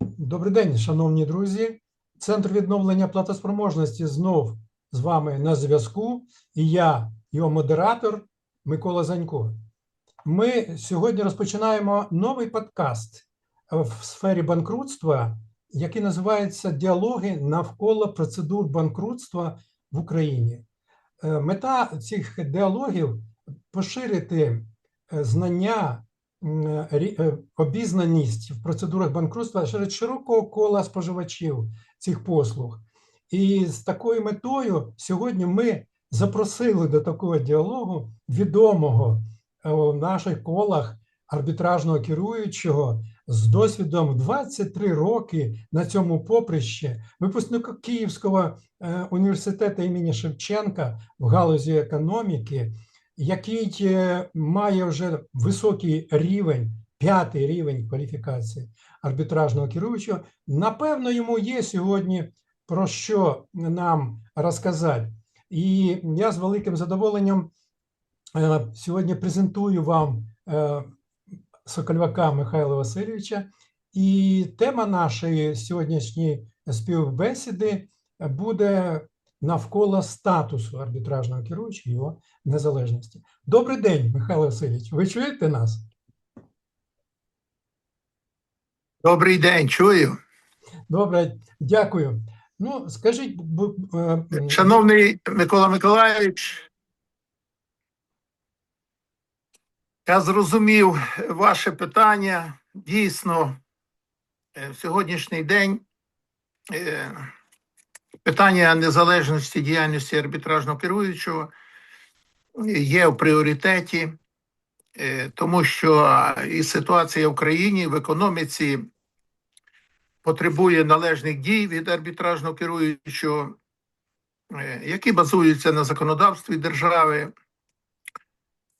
Добрий день, шановні друзі. Центр відновлення платоспроможності знов з вами на зв'язку. І я, його модератор Микола Занько. Ми сьогодні розпочинаємо новий подкаст в сфері банкрутства, який називається Діалоги навколо процедур банкрутства в Україні. Е, Мета цих діалогів поширити е, знання обізнаність в процедурах банкрутства серед широкого кола споживачів цих послуг. І з такою метою сьогодні ми запросили до такого діалогу відомого е, в наших колах арбітражного керуючого з досвідом в 23 роки на цьому поприщі, випускника Київського е, університету імені Шевченка в галузі економіки, який е, має вже високий рівень, п'ятий рівень кваліфікації арбітражного керуючого. Напевно, йому є сьогодні про що нам розказати. І я з великим задоволенням е, сьогодні презентую вам е, Сокольвака Михайла Васильовича. І тема нашої сьогоднішньої співбесіди буде навколо статусу арбітражного керуючого його незалежності. Добрий день, Михайло Васильович. Ви чуєте нас? Добрий день, чую. Добре, дякую. Ну, скажіть, е, Шановний Микола Миколаївич, я зрозумів ваше питання. Дійсно, е, в сьогоднішній день е, питання незалежності діяльності арбітражного керуючого є в пріоритеті, е, тому що і ситуація в країні в економіці потребує належних дій від арбітражного керуючого, е, які базуються на законодавстві держави.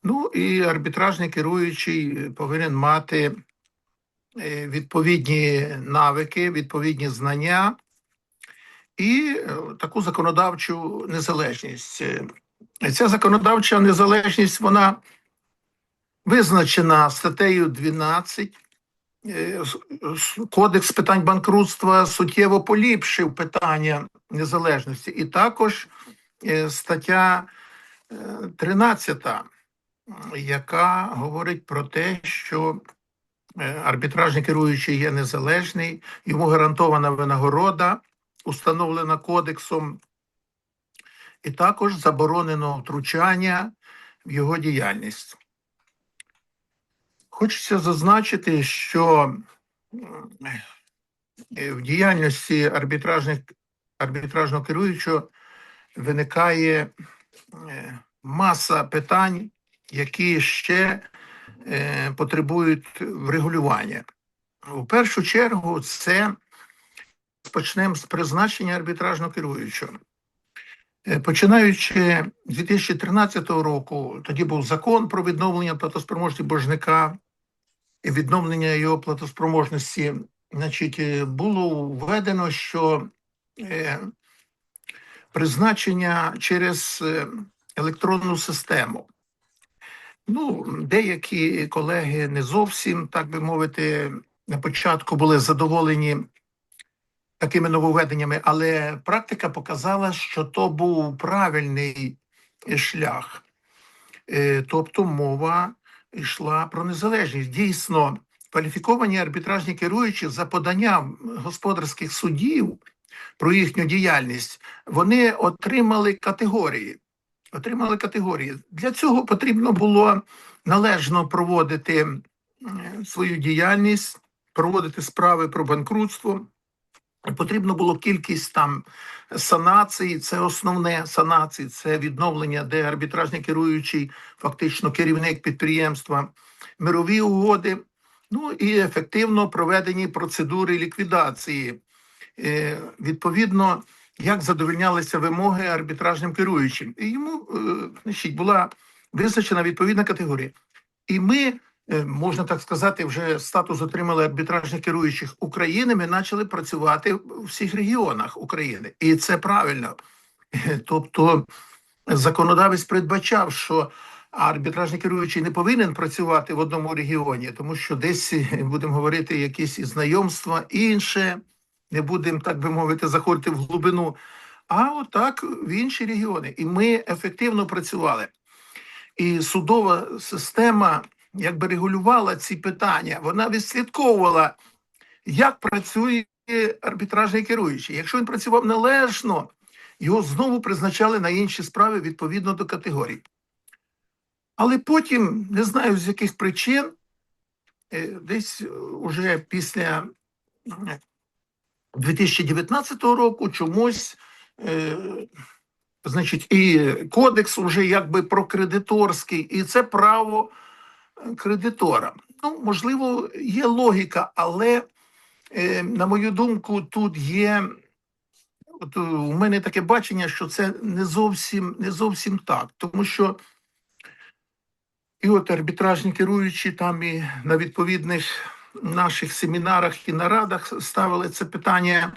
Ну і арбітражний керуючий повинен мати е, відповідні навики, відповідні знання і е, таку законодавчу незалежність. Е, Ця законодавча незалежність вона визначена статтею 12 Е, Кодекс питань банкрутства суттєво поліпшив питання незалежності, і також стаття е, 13, яка говорить про те, що арбітражний керуючий є незалежний, йому гарантована винагорода, установлена кодексом, і також заборонено втручання в його діяльність. Хочеться зазначити, що е, в діяльності арбітражних, арбітражного керуючого виникає е, маса питань, які ще е, потребують врегулювання. У першу чергу, це почнемо з призначення арбітражного керуючого. Е, Починаючи з 2013 року, тоді був закон про відновлення платоспроможності боржника і відновлення його платоспроможності. Значить, е, було введено, що е, призначення через електронну систему. Ну, деякі колеги не зовсім, так би мовити, на початку були задоволені такими нововведеннями, але практика показала, що то був правильний е, шлях. Е, Тобто мова йшла про незалежність. Дійсно, кваліфіковані арбітражні керуючі за поданням господарських судів про їхню діяльність, вони отримали категорії. Отримали категорії. Для цього потрібно було належно проводити свою діяльність, проводити справи про банкрутство. Потрібно було кількість там санацій, це основне санації, це відновлення, де арбітражний керуючий, фактично керівник підприємства, мирові угоди, ну і ефективно проведені процедури ліквідації. Е, відповідно, як задовольнялися вимоги арбітражним керуючим. І йому е, значить, була визначена відповідна категорія. І ми, можна так сказати, вже статус отримали арбітражних керуючих України. Ми почали працювати в всіх регіонах України, і це правильно. Е, Тобто, законодавець передбачав, що арбітражний керуючий не повинен працювати в одному регіоні, тому що десь е, будемо говорити якісь і знайомства, інше, не будемо, так би мовити, заходити в глибину. А отак в інші регіони. І ми ефективно працювали. І судова система якби регулювала ці питання. Вона відслідковувала, як працює арбітражний керуючий. Якщо він працював належно, його знову призначали на інші справи відповідно до категорій. Але потім, не знаю з яких причин, е, десь уже після е, 2019 року чомусь, е, значить, і кодекс уже якби прокредиторський, і це право е, кредитора. Ну, можливо, є логіка, але, е, на мою думку, тут є. От е, у мене таке бачення, що це не зовсім не зовсім так, тому що і от арбітражні керуючі там і на відповідних наших семінарах і нарадах ставили це питання,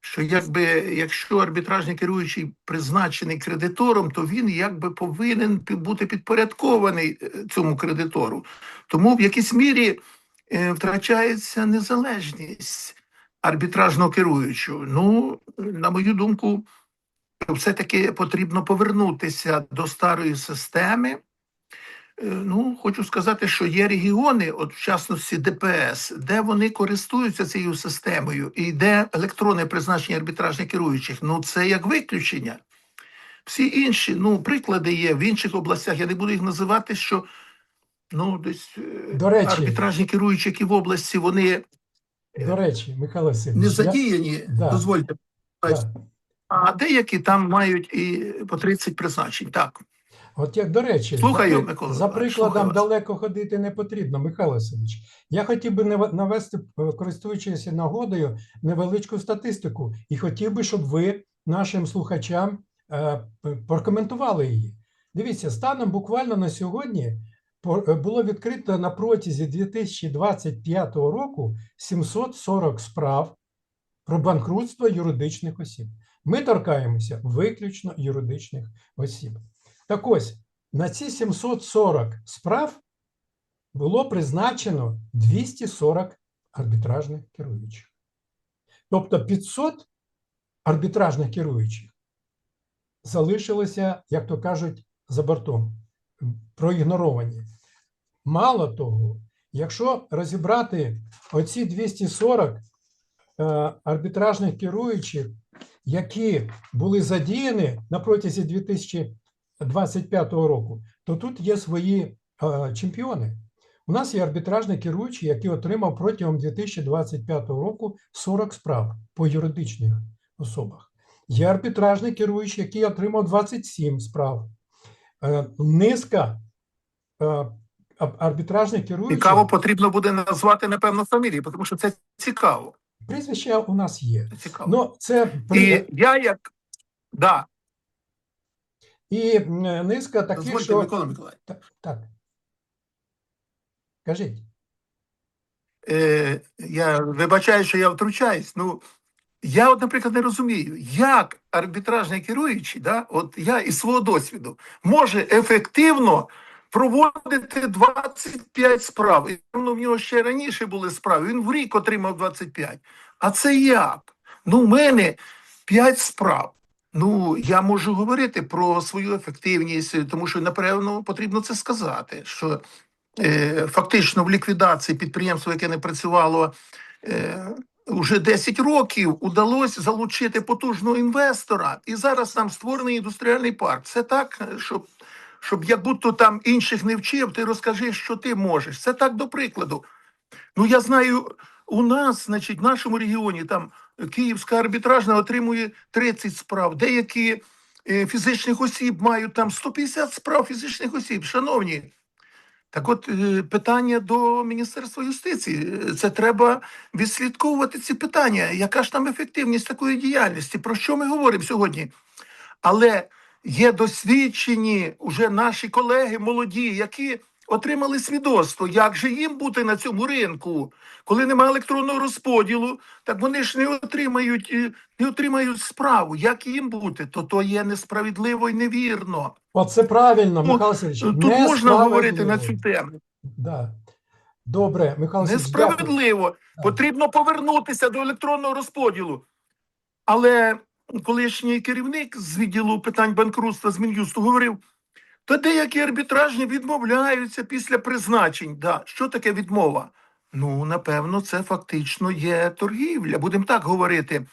що якби якщо арбітражний керуючий призначений кредитором, то він якби повинен бути підпорядкований е, цьому кредитору. Тому в якійсь мірі е, втрачається незалежність арбітражного керуючого. Ну, на мою думку, все-таки потрібно повернутися до старої системи. Е, Ну, хочу сказати, що є регіони, от в частності ДПС, де вони користуються цією системою і де електронне призначення арбітражних керуючих. Ну, це як виключення. Всі інші, ну, приклади є в інших областях. Я не буду їх називати, що ну, десь е, До речі. арбітражні керуючі, які в області, вони До речі, Михайло не Васильович, я- задіяні, Да. дозвольте. да. А деякі там мають і по 30 призначень. Так. От як до речі, Слухаю, за, Микола за прикладом слухаю далеко ходити не потрібно, Михайло Васильович. Я хотів би навести, е, користуючись нагодою, невеличку статистику, і хотів би, щоб ви нашим слухачам е, прокоментували її. Дивіться, станом буквально на сьогодні е, було відкрито на протязі 2025 року 740 справ про банкрутство юридичних осіб. Ми торкаємося виключно юридичних осіб. Так ось, на ці 740 справ було призначено 240 арбітражних керуючих. Тобто 500 арбітражних керуючих залишилися, як то кажуть, за бортом, проігноровані. Мало того, якщо розібрати оці 240 е, арбітражних керуючих, які були задіяні на протязі 2025 року, то тут є свої е, чемпіони. У нас є арбітражний керуючий, який отримав протягом 2025 року 40 справ по юридичних особах. Є арбітражний керуючий, який отримав 27 справ. Е, Низка е, арбітражних керуючих. Цікаво потрібно буде назвати, напевно, фамілії, тому що це цікаво. Прізвища у нас є. цікаво. Ну, це І я як. Да, і низка таких, дозвольте, що Микола Миколаївич. так, так. Кажіть. Е, я вибачаю, що я втручаюсь. Ну, я, от, наприклад, не розумію, як арбітражний керуючий, да, от я із свого досвіду, може ефективно проводити 25 справ. І ну, в нього ще раніше були справи. Він в рік отримав 25. А це як? Ну, в мене 5 справ. Ну, я можу говорити про свою ефективність, тому що, напевно, потрібно це сказати. Що е, фактично в ліквідації підприємства, яке не працювало е, уже 10 років, удалося залучити потужного інвестора, і зараз там створений індустріальний парк. Це так, щоб, щоб як будто там інших не вчив, ти розкажи, що ти можеш. Це так до прикладу. Ну, я знаю, у нас, значить, в нашому регіоні там Київська арбітражна отримує 30 справ. Деякі е, фізичних осіб мають там 150 справ фізичних осіб. Шановні, так от е, питання до Міністерства юстиції. Це треба відслідковувати ці питання. Яка ж там ефективність такої діяльності? Про що ми говоримо сьогодні? Але є досвідчені уже наші колеги молоді, які отримали свідоцтво. Як же їм бути на цьому ринку? Коли немає електронного розподілу, так вони ж не отримають, е, не отримають справу. Як їм бути? То то є несправедливо і невірно. Оце правильно, Михайло Васильович. Тут можна говорити на цю тему. Да. Добре, Михайло дякую. Несправедливо. Потрібно повернутися до електронного розподілу. Але колишній керівник з відділу питань банкрутства з Мін'юсту говорив, та деякі арбітражні відмовляються після призначень. Да. Що таке відмова? Ну, напевно, це фактично є торгівля, будемо так говорити.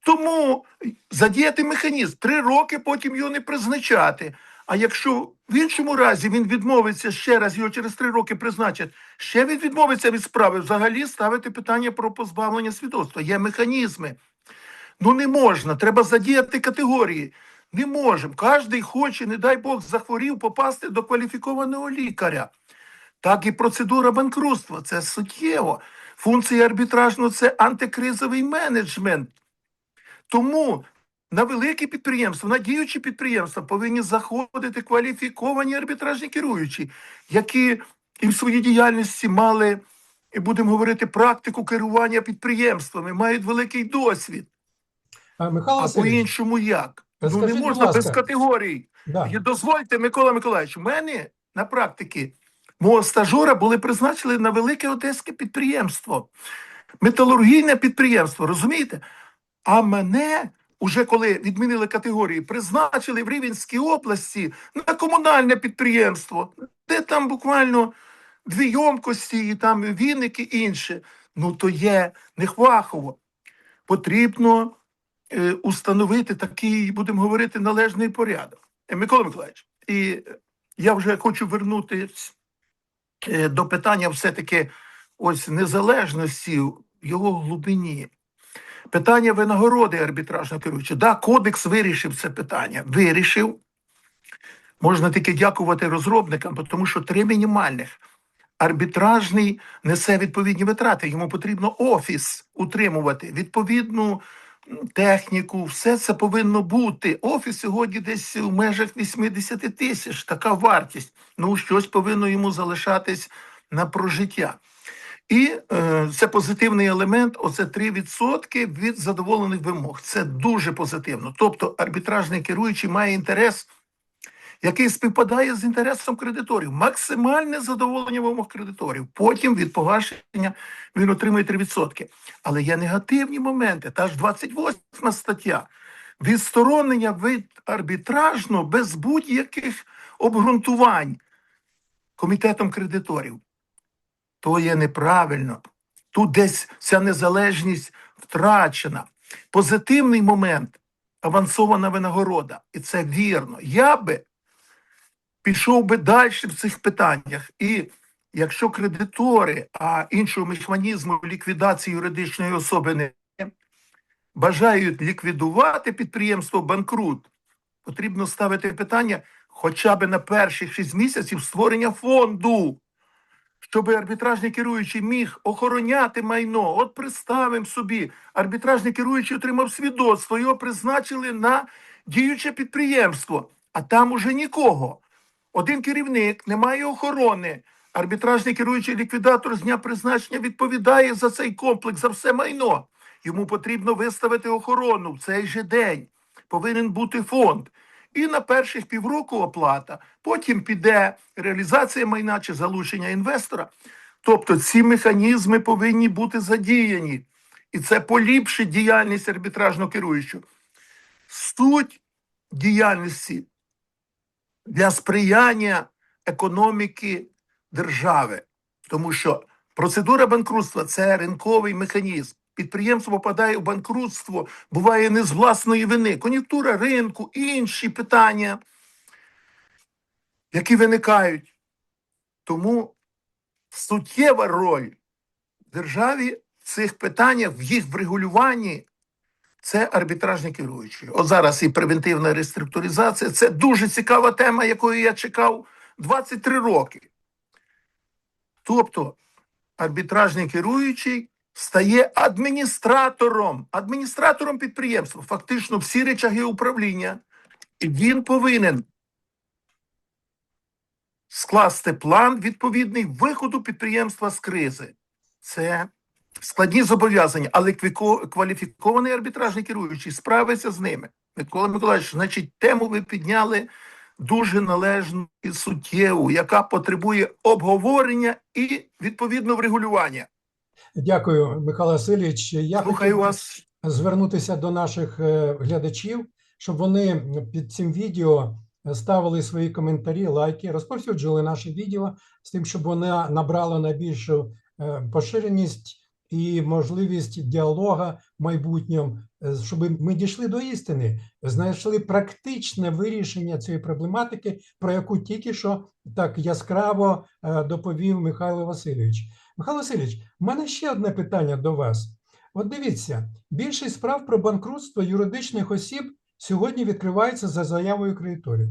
Тому задіяти механізм три роки, потім його не призначати. А якщо в іншому разі він відмовиться ще раз, його через три роки призначать, ще він відмовиться від справи, взагалі ставити питання про позбавлення свідоцтва. Є механізми. Ну не можна, треба задіяти категорії. Не можемо. Кожний хоче, не дай Бог, захворів попасти до кваліфікованого лікаря. Так і процедура банкрутства. Це суттєво. Функція арбітражного це антикризовий менеджмент. Тому на великі підприємства, на діючі підприємства повинні заходити кваліфіковані арбітражні керуючі, які і в своїй діяльності мали, і будемо говорити, практику керування підприємствами, мають великий досвід. А, А по-іншому як? Ну не можна без категорій. да. Дозвольте, Микола Миколаївич, у мене на практиці мого стажора були призначені на велике одеське підприємство, металургійне підприємство, розумієте? А мене, уже коли відмінили категорії, призначили в Рівенській області на комунальне підприємство, де там буквально дві йомкості, і там віники і інше. Ну то є нехвахово. Потрібно установити такий, будемо говорити, належний порядок. Е, Микола Миколаївич, і е, я вже хочу вернутися е, до питання все-таки ось незалежності його глибині. Питання винагороди арбітражного керуючого. Да, кодекс вирішив це питання. Вирішив. Можна тільки дякувати розробникам, тому що три мінімальних. Арбітражний несе відповідні витрати. Йому потрібно офіс утримувати, відповідну техніку. Все це повинно бути. Офіс сьогодні десь у межах 80 тисяч. Така вартість. Ну, щось повинно йому залишатись на прожиття. І е, це позитивний елемент. Оце 3% від задоволених вимог. Це дуже позитивно. Тобто, арбітражний керуючий має інтерес, який співпадає з інтересом кредиторів. Максимальне задоволення вимог кредиторів. Потім від погашення він отримує 3%. Але є негативні моменти. Та ж 28 стаття. Відсторонення від арбітражного без будь-яких обґрунтувань комітетом кредиторів то є неправильно. Тут десь ця незалежність втрачена. Позитивний момент авансована винагорода. І це вірно. Я би пішов би далі в цих питаннях. І якщо кредитори, а іншого механізму ліквідації юридичної особи не бажають ліквідувати підприємство банкрут, потрібно ставити питання хоча б на перших 6 місяців створення фонду щоб арбітражний керуючий міг охороняти майно. От представимо собі, арбітражний керуючий отримав свідоцтво, його призначили на діюче підприємство, а там уже нікого. Один керівник, немає охорони. Арбітражний керуючий ліквідатор з дня призначення відповідає за цей комплекс, за все майно. Йому потрібно виставити охорону в цей же день. Повинен бути фонд. І на перших півроку оплата, потім піде реалізація майна чи залучення інвестора. Тобто ці механізми повинні бути задіяні, і це поліпшить діяльність арбітражного керуючого. Суть діяльності для сприяння економіки держави, тому що процедура банкрутства це ринковий механізм. Підприємство попадає в банкрутство, буває не з власної вини. Кон'юнктура ринку, інші питання, які виникають. Тому суттєва роль державі в цих питаннях, в їх врегулюванні, це арбітражні керуючі. От зараз і превентивна реструктуризація це дуже цікава тема, якої я чекав 23 роки. Тобто, арбітражний керуючий стає адміністратором, адміністратором підприємства. Фактично всі речаги управління. І він повинен скласти план відповідний виходу підприємства з кризи. Це складні зобов'язання, але кваліфікований арбітражний керуючий справиться з ними. Микола Миколаївич, значить, тему ви підняли дуже належну і суттєву, яка потребує обговорення і відповідно врегулювання. Дякую, Михайло Васильович. Я Слухаю хотів вас. звернутися до наших е, глядачів, щоб вони під цим відео ставили свої коментарі, лайки, розповсюджували наше відео з тим, щоб воно набрало найбільшу е, поширеність і можливість діалога в майбутньому, е, щоб ми дійшли до істини, знайшли практичне вирішення цієї проблематики, про яку тільки що так яскраво е, доповів Михайло Васильович. Михайло Васильович, у мене ще одне питання до вас. От дивіться, більшість справ про банкрутство юридичних осіб сьогодні відкривається за заявою кредиторів,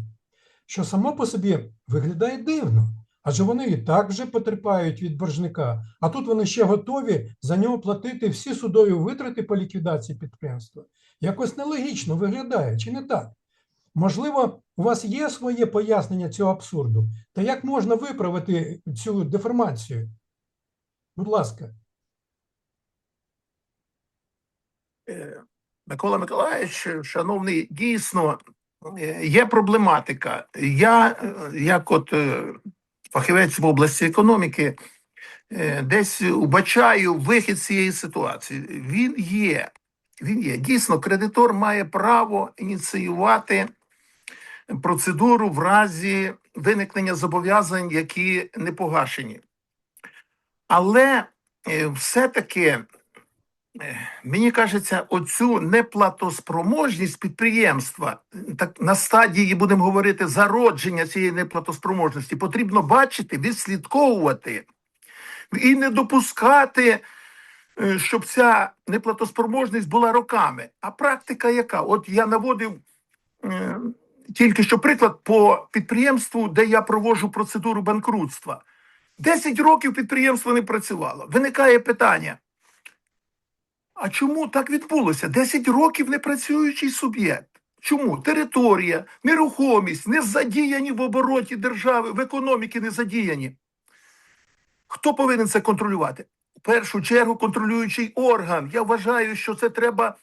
що само по собі виглядає дивно, адже вони і так вже потерпають від боржника, а тут вони ще готові за нього платити всі судові витрати по ліквідації підприємства. Якось нелогічно виглядає, чи не так? Можливо, у вас є своє пояснення цього абсурду, та як можна виправити цю деформацію? Будь ласка. Е, Микола Миколаївич, шановний, дійсно е, є проблематика. Я, е, як от фахівець в області економіки, е, десь убачаю вихід цієї ситуації. Він є. Він є. Дійсно, кредитор має право ініціювати процедуру в разі виникнення зобов'язань, які не погашені. Але е, все-таки Мені кажеться, оцю неплатоспроможність підприємства, так на стадії будемо говорити зародження цієї неплатоспроможності, потрібно бачити, відслідковувати і не допускати, е, щоб ця неплатоспроможність була роками. А практика яка? От я наводив е, тільки що приклад по підприємству, де я проводжу процедуру банкрутства. 10 років підприємство не працювало. Виникає питання. А чому так відбулося? 10 років непрацюючий суб'єкт. Чому? Територія, нерухомість, не задіяні в обороті держави, в економіці не задіяні. Хто повинен це контролювати? В першу чергу контролюючий орган. Я вважаю, що це треба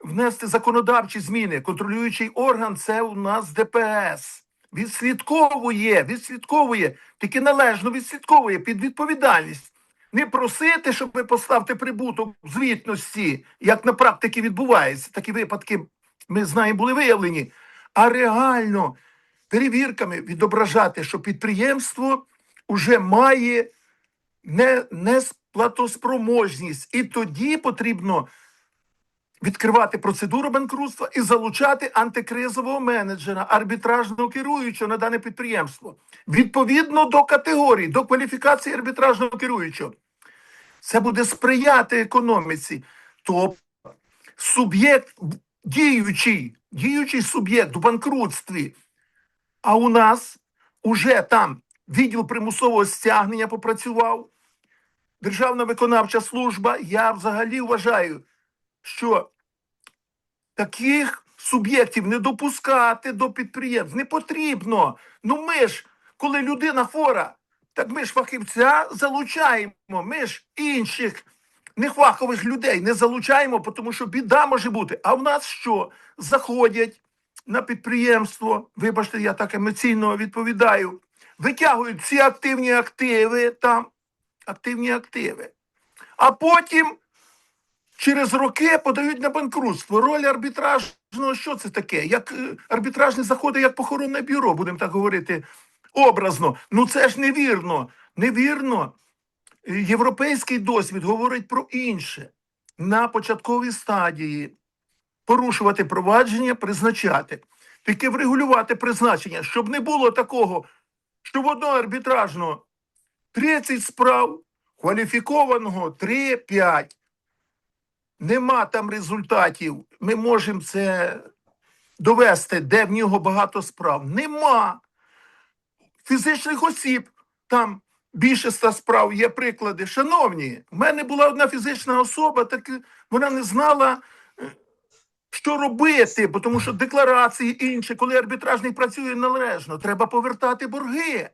внести законодавчі зміни. Контролюючий орган це у нас ДПС. Відслідковує, відслідковує, тільки належно відслідковує під відповідальність. Не просити, щоб ви поставте прибуток звітності, як на практиці відбувається. Такі випадки ми знаємо, були виявлені, а реально перевірками відображати, що підприємство вже має не, несплатоспроможність. І тоді потрібно відкривати процедуру банкрутства і залучати антикризового менеджера, арбітражного керуючого на дане підприємство. Відповідно до категорії, до кваліфікації арбітражного керуючого. Це буде сприяти економіці. Тобто суб'єкт діючий, діючий суб'єкт в банкрутстві. А у нас уже там відділ примусового стягнення попрацював, Державна виконавча служба. Я взагалі вважаю, що таких суб'єктів не допускати до підприємств не потрібно. Ну ми ж, коли людина хвора, так ми ж фахівця залучаємо, ми ж інших нефахових людей не залучаємо, тому що біда може бути. А в нас що? Заходять на підприємство, вибачте, я так емоційно відповідаю, витягують всі активні активи там, активні активи. А потім через роки подають на банкрутство. Роль арбітражного, що це таке? Як е, арбітражні заходи, як похоронне бюро, будемо так говорити образно. Ну це ж невірно. Невірно. Е, Європейський досвід говорить про інше. На початковій стадії порушувати провадження, призначати. Тільки врегулювати призначення, щоб не було такого, що в одного арбітражного 30 справ, кваліфікованого 3-5. Нема там результатів. Ми можемо це довести, де в нього багато справ. Нема фізичних осіб. Там більше ста справ є приклади. Шановні, в мене була одна фізична особа, так вона не знала, е, що робити, бо тому що декларації інші, коли арбітражний працює належно, треба повертати борги.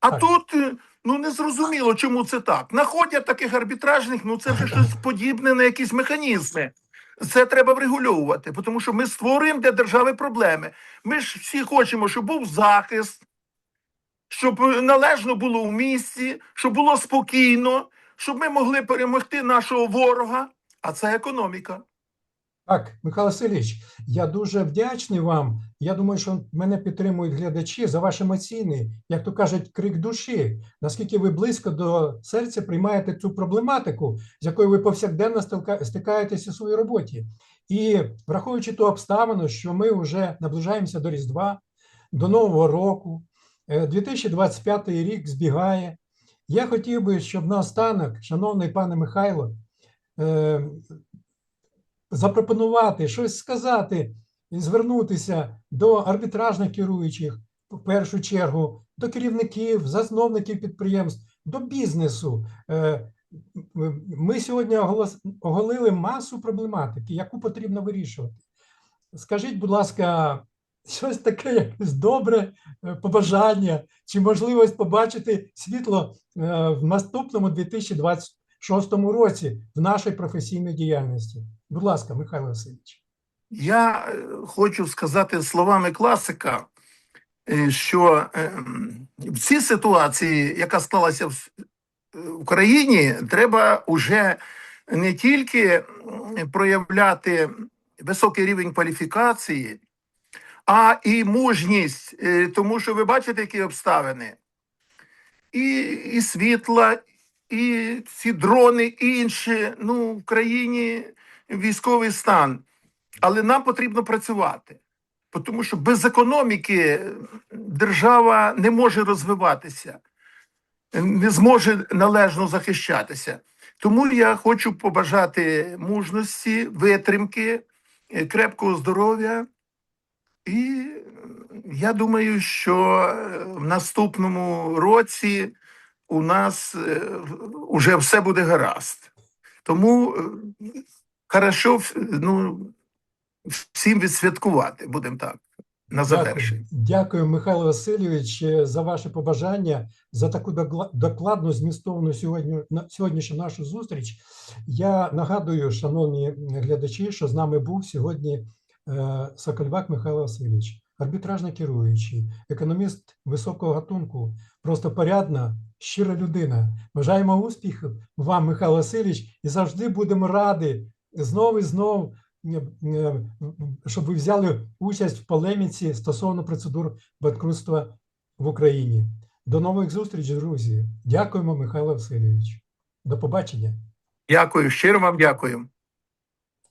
А Так. тут е, ну не зрозуміло, чому це так. Находять таких арбітражних, ну це вже щось подібне на якісь механізми. Це треба врегульовувати, тому що ми створюємо для держави проблеми. Ми ж всі хочемо, щоб був захист, щоб е, належно було в місті, щоб було спокійно, щоб ми могли перемогти нашого ворога. А це економіка. Так, Михайло Васильович, я дуже вдячний вам. Я думаю, що мене підтримують глядачі за ваш емоційний, як то кажуть, крик душі. Наскільки ви близько до серця приймаєте цю проблематику, з якою ви повсякденно стикаєтеся у своїй роботі. І враховуючи ту обставину, що ми вже наближаємося до Різдва, до Нового року, е, 2025 рік збігає. Я хотів би, щоб наостанок, шановний пане Михайло, е, запропонувати щось сказати і звернутися до арбітражних керуючих, в першу чергу, до керівників, засновників підприємств, до бізнесу. Е, Ми сьогодні оголили масу проблематики, яку потрібно вирішувати. Скажіть, будь ласка, щось таке, якесь добре е, побажання чи можливість побачити світло е, в наступному 2026 році в нашій професійній діяльності. Будь ласка, Михайло Васильович. Я е, хочу сказати словами класика, е, що ем, в цій ситуації, яка сталася в е, Україні, треба уже не тільки проявляти високий рівень кваліфікації, а і мужність, Е, тому що ви бачите, які обставини. І, і світла, і ці дрони, і інші. Ну, в країні військовий стан. Але нам потрібно працювати, тому що без економіки держава не може розвиватися, не зможе належно захищатися. Тому я хочу побажати мужності, витримки, е, крепкого здоров'я. І е, я думаю, що е, в наступному році у нас вже все буде гаразд. Тому е, хорошо, ну, всім відсвяткувати, будемо так, на завершення. Дякую, Дякую, Михайло Васильович, е, за ваше побажання, за таку докладну, змістовну сьогодні, сьогоднішню нашу зустріч. Я нагадую, шановні глядачі, що з нами був сьогодні е, Сокольвак Михайло Васильович, арбітражний керуючий, економіст високого гатунку, просто порядна, щира людина. Бажаємо успіхів вам, Михайло Васильович, і завжди будемо раді знову і знову е, е, щоб ви взяли участь в полеміці стосовно процедур банкрутства в Україні. До нових зустрічей, друзі. Дякуємо, Михайло Васильович. До побачення. Дякую, щиро вам дякую.